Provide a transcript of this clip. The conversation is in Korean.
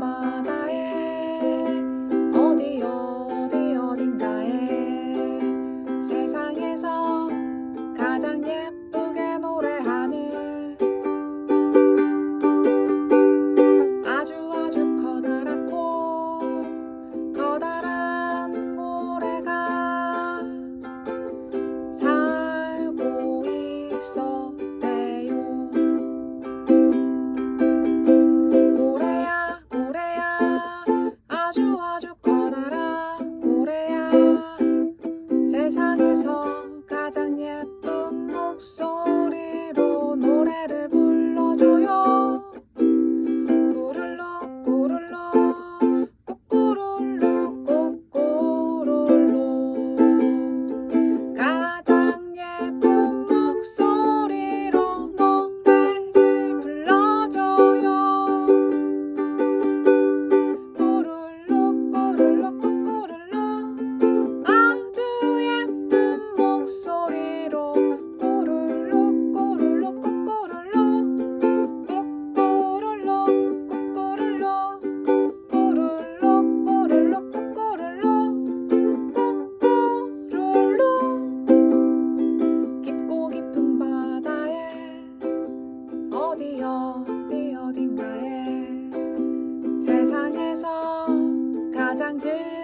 bye 어디 어디 어딘가에 세상에서 가장 즐